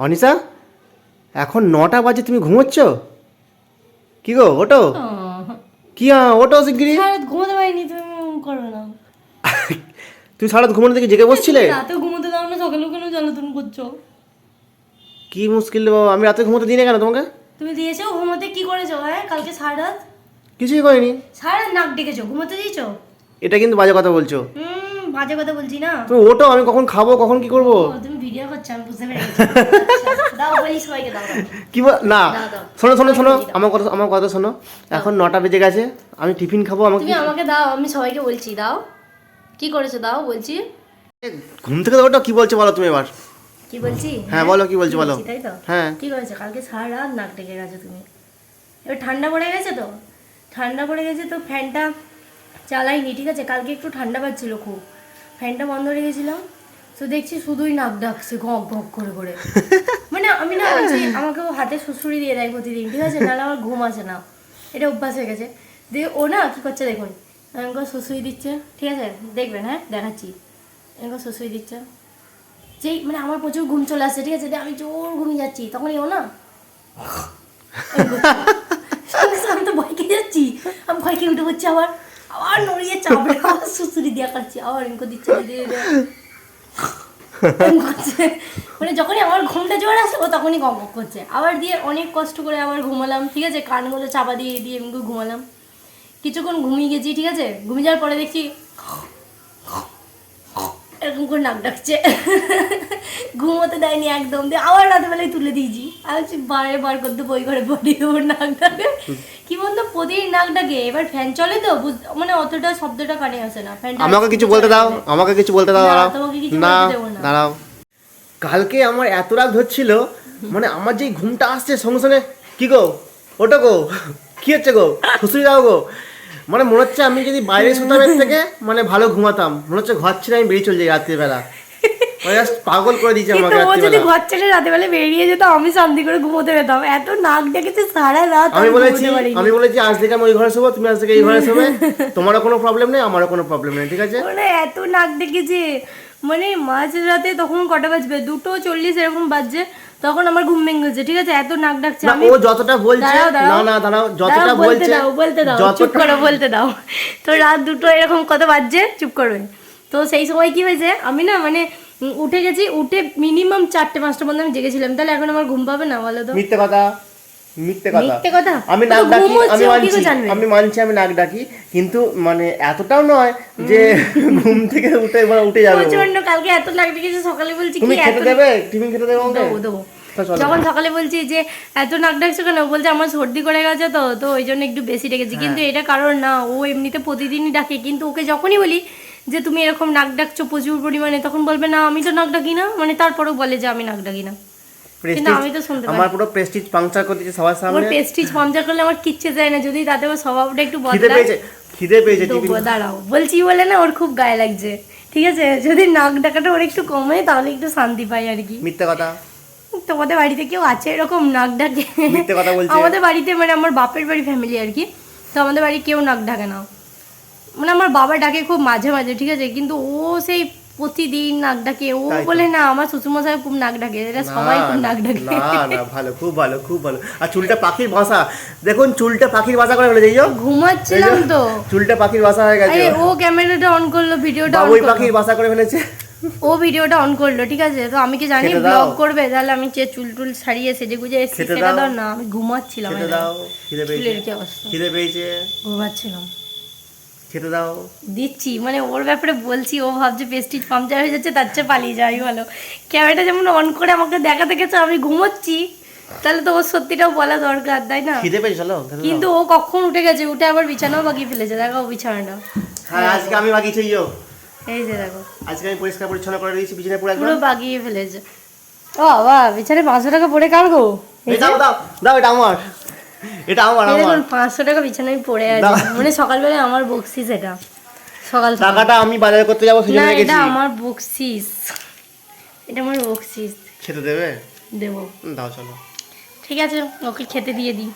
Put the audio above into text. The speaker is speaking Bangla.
অনিশা এখন নটা বাজে তুমি ঘুমোচ্ছ? কি গো ওটো কি ওটো শিগগিরি ঘুমোতে পারিনি তুমি করো না। তুমি সারা রাত ঘুমানো থেকে জেগে বসছিলে? রাতে ঘুমোতে দাও না সকালে কেন জ্বালাতন করছ। কি মুশকিল বাবা আমি রাতে ঘুমোতে দিই না কেন তোমাকে? তুমি দিয়েছ ঘুমোতে কি করেছ হ্যাঁ কালকে সারা রাত কিছুই করিনি। সারা রাত নাক ডেকেছো ঘুমোতে দিয়েছ? এটা কিন্তু বাজে কথা বলছো। হুম। বাজে কথা বলছি না? তুমি ওটো আমি কখন খাব কখন কি করব? তুমি ভিডিও করছ আমি বুঝতে পেরেছি আচ্ছা, দাও বলি সবাইকে দাও দাও। কি না দাও, দাও। শোনো শোনো শোনো আমার কথা আমার কথা শোনো। এখন নটা বেজে গেছে আমি টিফিন খাব আমাকে তুমি আমাকে দাও আমি সবাইকে বলছি দাও। কি করেছ দাও বলছি। ঘুম থেকে ওটো কি বলছো বলো তুমি এবার? কি বলছি? হ্যাঁ বলো কি বলছো বলো। তাই তো? হ্যাঁ। কি করেছ? কালকে সারা রাত নাক ডেকে গেছো তুমি। এবার ঠান্ডা পড়ে গেছে তো? ঠান্ডা পড়ে গেছে তো ফ্যানটা চালাইনি ঠিক আছে? কালকে একটু ঠান্ডা পাচ্ছিল খুব। ফ্যানটা বন্ধ রেখেছিলাম তো দেখছি শুধুই নাক ডাকছে গপ গপ করে করে। মানে আমি না আমাকে ও হাতে সুসুড়ি দিয়ে দেয় প্রতিদিন ঠিক আছে? নাহলে আমার ঘুম আসে না। এটা অভ্যাস হয়ে গেছে। দিয়ে ও না কি করছে দেখুন? আমাকে সুসুড়ি দিচ্ছে ঠিক আছে? দেখবেন হ্যাঁ? দেখাচ্ছি। আমাকে সুসুড়ি দিচ্ছে। যেই মানে আমার প্রচুর ঘুম চলে আসছে ঠিক আছে? দিয়ে আমি জোর ঘুমিয়ে যাচ্ছি। তখনই ও না? আমি তো ভয় খেয়ে যাচ্ছি? আমি ভয় খেয়ে উঠে পড়ছি আবার। আবার নড়িয়ে চাপড়ে আবার সুসুরি দিয়া কাটছি আবার ইনকো দিচ্ছে মানে যখনই আমার ঘুমটা জোর আসে, ও তখনই কম করছে। আবার দিয়ে অনেক কষ্ট করে আবার ঘুমালাম, ঠিক আছে? কানগুলো চাপা দিয়ে দিয়ে এমনি ঘুমালাম। কিছুক্ষণ ঘুমিয়ে গেছি, ঠিক আছে? ঘুমিয়ে যাওয়ার পরে দেখছি এরকম করে নাক ডাকছে। ঘুমোতে দেয়নি একদম দিয়ে আবার রাতবেলায় তুলে দিয়েছি। আর হচ্ছে বারে বার করতে বই করে পড়ি ওর নাক ডাকে। কি বলতো প্রতিদিন নাক ডাকে এবার ফ্যান চলে তো মানে অতটা শব্দটা কানে আসে না। ফ্যানটা আমাকে কিছু বলতে দাও আমাকে কিছু বলতে দাও দাঁড়াও। তোমাকে কিছু বলতে দেবো না। দাঁড়াও। কালকে আমার এত রাগ ধরছিল মানে আমার যেই ঘুমটা আসছে সঙ্গে সঙ্গে কি গো? ওটা গো। কি হচ্ছে গো? খুশি দাও গো। মানে মনে হচ্ছে আমি যদি বাইরে শুতাম এর থেকে মানে ভালো ঘুমাতাম। মনে হচ্ছে ঘর ছেড়ে আমি বেরিয়ে চলে যাই রাত্রিবেলা। পাগল করে দিয়েছে আমাকে ও যদি ঘর ছেড়ে রাতে বেলা বেরিয়ে যেত আমি শান্তি করে ঘুমোতে পেতাম। এত নাক ডেকেছে সারা রাত আমি বলেছি আমি বলেছি আজ থেকে আমি ওই ঘরে শোবো তুমি আজ থেকে এই ঘরে শোবে। তোমারও কোনো প্রবলেম নেই আমারও কোনো প্রবলেম নেই ঠিক আছে? মানে এত নাক ডেকেছে। মানে মাঝ রাতে তখন কটা বাজবে? দুটো চল্লিশ এরকম বাজছে। তখন আমার ঘুম ভেঙে গেছে ঠিক আছে? এত নাক ডাকছে আমি ও যতটা বলছে। না না দাঁড়াও যতটা বলছে দাও বলতে দাও চুপ করো বলতে দাও। তো রাত দুটো এরকম কত বাজছে? চুপ করবে। তো সেই সময় কি হয়েছে? আমি না মানে উঠে গেছি উঠে মিনিমাম চারটে পাঁচটা পর্যন্ত আমি জেগেছিলাম। তাহলে এখন আমার ঘুম পাবে না বলো তো? মিথ্যে কথা মিথ্যে কথা। মিথ্যে কথা? আমি ও নাক ডাকি আমি মানছি আমি মানছি আমি নাক ডাকি কিন্তু মানে এতটাও নয় যে ঘুম থেকে উঠে এবার উঠে যাবে প্রচণ্ড কালকে এত নাক ডেকেছে সকালে বলছি কি খেতে দেবে? টিফিন খেতে দেবে। যখন সকালে বলছি যে এত নাক ডাকছো কেন? বলছে আমার সর্দি করে গেছে তো তো ওই জন্য একটু বেশি ডেকেছি। কিন্তু হ্যাঁ। এটা কারণ না ও এমনিতে প্রতিদিনই ডাকে। কিন্তু ওকে যখনই বলি যে তুমি এরকম নাক ডাকছো প্রচুর পরিমাণে তখন বলবে না আমি তো নাক ডাকি না। মানে তারপরেও বলে যে আমি নাক ডাকি না। কিন্তু আমি তো শুনতে আমার পুরো। প্রেস্টিজ পাংচার করে দিচ্ছে সবার ওর সামনে। পেস্টিজ পাংচার করলে আমার কিচ্ছে যায় না যদি তাতে স্বভাবটা একটু খিদে বদলায়। খিদে পেয়েছে দাঁড়াও বলছি বলে না ওর খুব গায়ে লাগছে ঠিক আছে? যদি নাক ডাকাটা ওর একটু কমে তাহলে একটু শান্তি পাই আর কি। মিথ্যে কথা। তোমাদের বাড়িতে কেউ আছে এরকম নাক ডাকে। আমাদের বাড়িতে মানে আমার বাপের বাড়ি ফ্যামিলি আর কি। তো আমাদের বাড়ি কেউ নাক ডাকে না। মানে আমার বাবা ডাকে খুব মাঝে মাঝে ঠিক আছে? কিন্তু ও সেই প্রতিদিন নাক ডাকে। ও বলে না আমার শ্বশুরমশাই খুব নাক ডাকে। এটা সবাই খুব নাক ডাকে। না না ভালো খুব ভালো খুব ভালো। আর চুলটা পাখির ভাষা দেখুন চুলটা পাখির ভাষা করে ফেলেছে এই ঘুমাচ্ছিলাম তো। চুলটা পাখির ভাষা হয়ে গেছে ও। ক্যামেরাটা অন করল ভিডিওটা করল। পাখির ভাষা করে ফেলেছে। ও ভিডিওটা অন করল ঠিক আছে? তো আমি কি জানি ব্লগ করবে? তাহলে আমি যে চুল টুল ছাড়িয়ে সেজে গুজে এসেছি সেটা দাও। না আমি ঘুমাচ্ছিলাম খেতে দাও। চুলের পেয়েছে। কি অবস্থা? খিদে পেয়েছে। ঘুমাচ্ছিলাম। খেতে দাও। দিচ্ছি মানে ওর ব্যাপারে বলছি ও ভাবছে পেস্টিজ পাংচার হয়ে যাচ্ছে তার চেয়ে পালিয়ে যাই ভালো। ক্যামেরাটা যেমন অন করে আমাকে দেখাতে গেছে আমি ঘুমোচ্ছি। তাহলে তো ওর সত্যিটাও বলা দরকার তাই না? খিদে পেয়েছে চলো কিন্তু ও কখন উঠে গেছে? উঠে আবার বিছানাও বাগিয়ে ফেলেছে দেখো বিছানাটা। হ্যাঁ আজকে আমি বাগিয়েছি ইয়ো এই যে দেখো। আজকে আমি পরিষ্কার পরিচ্ছন্ন করে দিয়েছি বিছানায় পুরো পুরো বাগিয়ে ফেলেছে। ও বাবা বিছানায় পাঁচশো টাকা পড়ে কার গো? এই দাও দাও দাও এটা আমার। এটা আমার আমার। পাঁচশো টাকা বিছানায় পড়ে আছে। মানে সকালবেলায় আমার বকশিস এটা। সকাল। টাকাটা আমি বাজার করতে যাব সেই না এটা আমার বকশিস। এটা আমার বকশিস। খেতে দেবে? দেবো। দাও চলো। ঠিক আছে ওকে খেতে দিয়ে দিই।